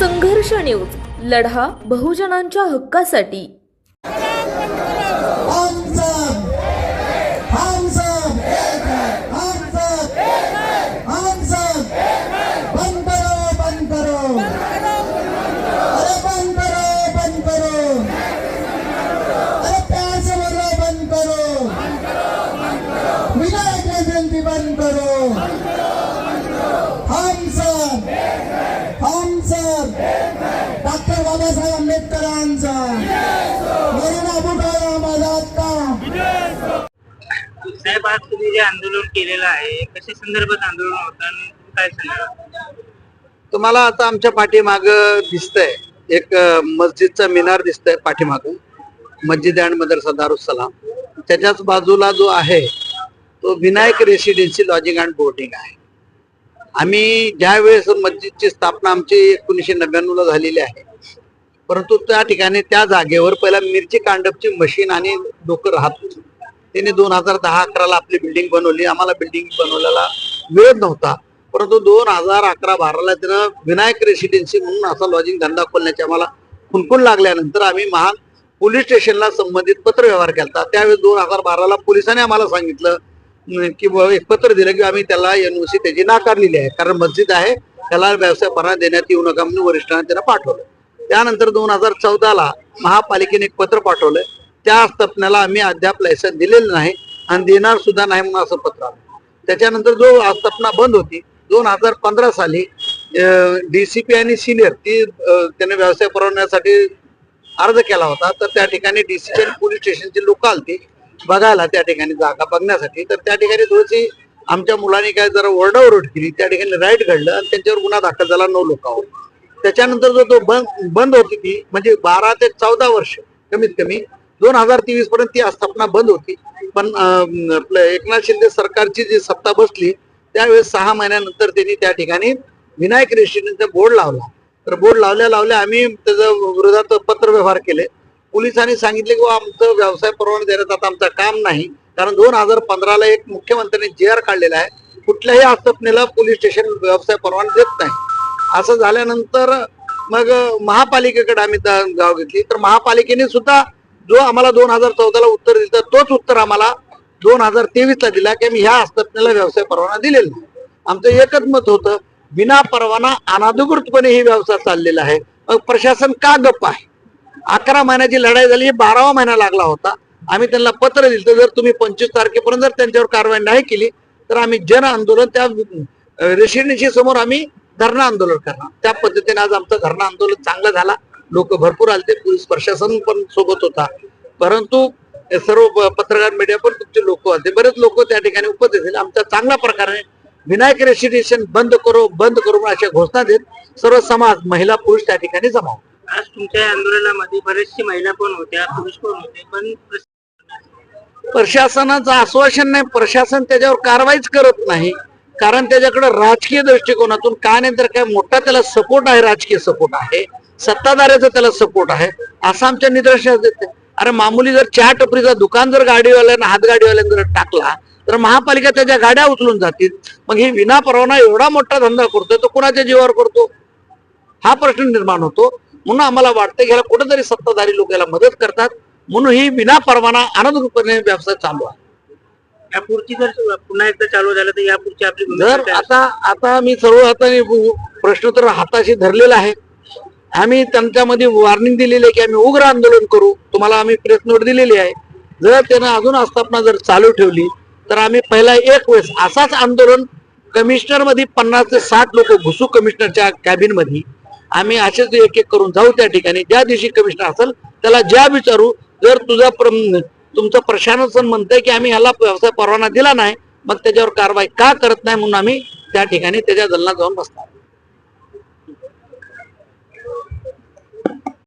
संघर्ष न्यूज. लढा बहुजनांच्या हक्कासाठी हम सब हम सब हम सब हम सब बंद करो बंद करो अरे बंद करो बंद करो अरे प्यार से बोलो बंद करो विनायक जयंती बंद करो हम सब हम सब डॉक्टर बाबासाहेब आंबेडकरांचा. मेरे बाबू का माझा का साहेब आज तुम्ही जे आंदोलन केलेलं आहे कशा संदर्भात आंदोलन होतं आणि काय सांगा तुम्हाला आता आमच्या पाठीमाग दिसतंय. एक मस्जिदचा मिनार दिसतंय पाठीमाग. मस्जिद अँड मदरसा दारुसलाम त्याच्याच बाजूला जो आहे तो Vinayak residency lodging and boarding आहे. आम्ही ज्या वेळेस मस्जिदची स्थापना आमची एकोणीसशे नव्याण्णव ला झालेली आहे परंतु त्या ठिकाणी त्या जागेवर पहिला मिरची कांडपची मशीन आणि लोक राहत होती. दोन हजार दहा अकराला आपली बिल्डिंग बनवली. आम्हाला बिल्डिंग बनवल्याला वेळ नव्हता. परंतु दोन हजार अकरा बाराला त्यानं विनायक रेसिडेन्सी म्हणून असा लॉजिंग धंदा खोलण्याची आम्हाला खुणखुण लागल्यानंतर आम्ही महान पोलीस स्टेशनला संबंधित पत्र व्यवहार केला त्यावेळेस दोन हजार बाराला पोलिसांनी आम्हाला सांगितलं की एक पत्र दिलं की आम्ही त्याला एन ओ सी त्याची नाकारलेली आहे. कारण मस्जिद आहे त्याला व्यवसाय परवाना देण्यात येऊ नका म्हणून वरिष्ठांना त्यांना पाठवलं. त्यानंतर दोन हजार चौदाला महापालिकेने एक पत्र पाठवलं त्या स्थापनेला आम्ही अद्याप लायसन दिलेलं नाही आणि देणार सुद्धा नाही म्हणून असं पत्र आलं. त्याच्यानंतर जो स्थापना बंद होती दोन हजार पंधरा साली डीसीपी आणि सिनियर ती त्याने व्यवसाय पुरवण्यासाठी अर्ज केला होता. तर त्या ठिकाणी डीसीपी आणि पोलीस स्टेशनची लोक आलती बघायला त्या ठिकाणी जागा बघण्यासाठी. तर त्या ठिकाणी थोडीशी आमच्या मुलांनी काय जरा ओरडाओरड केली. त्या ठिकाणी राईट घडलं आणि त्यांच्यावर गुन्हा दाखल झाला नऊ लोकांवर त्याच्यानंतर जो तो बंद बंद होती ती म्हणजे बारा ते चौदा वर्ष कमीत कमी. दोन हजार तेवीस पर्यंत ती स्थापना बंद होती. पण आपलं एकनाथ शिंदे सरकारची जी सत्ता बसली त्यावेळेस सहा महिन्यानंतर त्यांनी त्या ठिकाणी विनायक रेसिडेन्सीचा बोर्ड लावला. तर बोर्ड लावल्या लावल्या आम्ही त्याच्या विरोधात पत्र व्यवहार केले. पोलिसांनी सांगितले की आमचं व्यवसाय परवाना देण्यात आता आमचं काम नाही. कारण दोन हजार पंधराला एक मुख्यमंत्र्यांनी जे आर काढलेला आहे. कुठल्याही आस्थापनेला पोलीस स्टेशन व्यवसाय परवाना देत नाही. असं झाल्यानंतर मग महापालिकेकडे आम्ही गाव घेतली. तर महापालिकेने सुद्धा जो आम्हाला दोन हजार चौदाला उत्तर दिलं तोच उत्तर आम्हाला दोन हजार तेवीसला दिला की आम्ही ह्या आस्थापनेला व्यवसाय परवाना दिलेला नाही. आमचं एकच मत होतं बिना परवाना अनाधिकृतपणे ही व्यवसाय चाललेला आहे. मग प्रशासन का गप्प आहे? अकरा महिन्याची लढाई झाली बारावा महिना लागला होता. आम्ही त्यांना पत्र दिलं जर तुम्ही पंचवीस तारखेपर्यंत जर त्यांच्यावर कारवाई नाही केली तर आम्ही जन आंदोलन त्या रेसिडेन्सी समोर आम्ही धरणा आंदोलन करणार त्या पद्धतीने आज आमचं धरणा आंदोलन चांगलं झाला. लोक भरपूर आलते. पोलीस प्रशासन पण सोबत होता. परंतु सर्व पत्रकार मीडिया पण तुमचे लोक होते बरेच लोक त्या ठिकाणी उपस्थित झाले आमच्या चांगल्या प्रकारे विनायक रेसिडेन्शन बंद करो बंद करो अशा घोषणा देत सर्व समाज महिला पुरुष त्या ठिकाणी जमा होते. आज तुमच्या आंदोलनामध्ये बरेचशी महिला पण होत्या पुरुष पण होते पण प्रशासनाचं आश्वासन नाही. प्रशासन त्याच्यावर कारवाईच करत नाही. कारण त्याच्याकडे राजकीय दृष्टिकोनातून काय नाही तर काय मोठा त्याला सपोर्ट आहे राजकीय सपोर्ट आहे. सत्ताधाऱ्याचा त्याला सपोर्ट आहे. असं आमच्या निदर्शनास येते अरे मामूली जर चहा टपरीचा दुकान जर गाडीवाल्यानं हातगाडीवाल्यानं जर टाकला तर महापालिका त्याच्या गाड्या उचलून जातील. मग ही विना परवाना एवढा मोठा धंदा करतोय तो कुणाच्या जीवावर करतो? हा प्रश्न निर्माण होतो. म्हणून आम्हाला वाटतं की ह्याला कुठेतरी सत्ताधारी लोक याला मदत करतात. म्हणून ही विना परवाना अनधिकृतपणे व्यवसाय चालू आहे. यापुढची जर पुन्हा एकदा चालू झालं तर यापुढची आपली भूमिका जर काय? आता आता मी सर्व हाताने प्रश्न तर हाताशी धरलेला आहे. आम्ही त्यांच्यामध्ये वॉर्निंग दिलेली आहे की आम्ही उग्र आंदोलन करू. तुम्हाला आम्ही प्रेस नोट दिलेली आहे. जर त्यानं अजून आस्थापना जर चालू ठेवली तर आम्ही पहिला एक वेळेस असाच आंदोलन कमिशनरमध्ये पन्नास ते साठ लोक घुसू कमिशनरच्या कॅबिनमध्ये आम्ही असेच एक एक करून जाऊ त्या ठिकाणी. ज्या दिवशी कमिशनर असेल त्याला ज्या विचारू जर तुझा प्र- तुमचं प्रशासन म्हणतंय की आम्ही ह्याला व्यवसाय परवाना दिला नाही मग त्याच्यावर कारवाई का करत नाही म्हणून आम्ही त्या ठिकाणी त्याच्या दलनात जाऊन बसणार.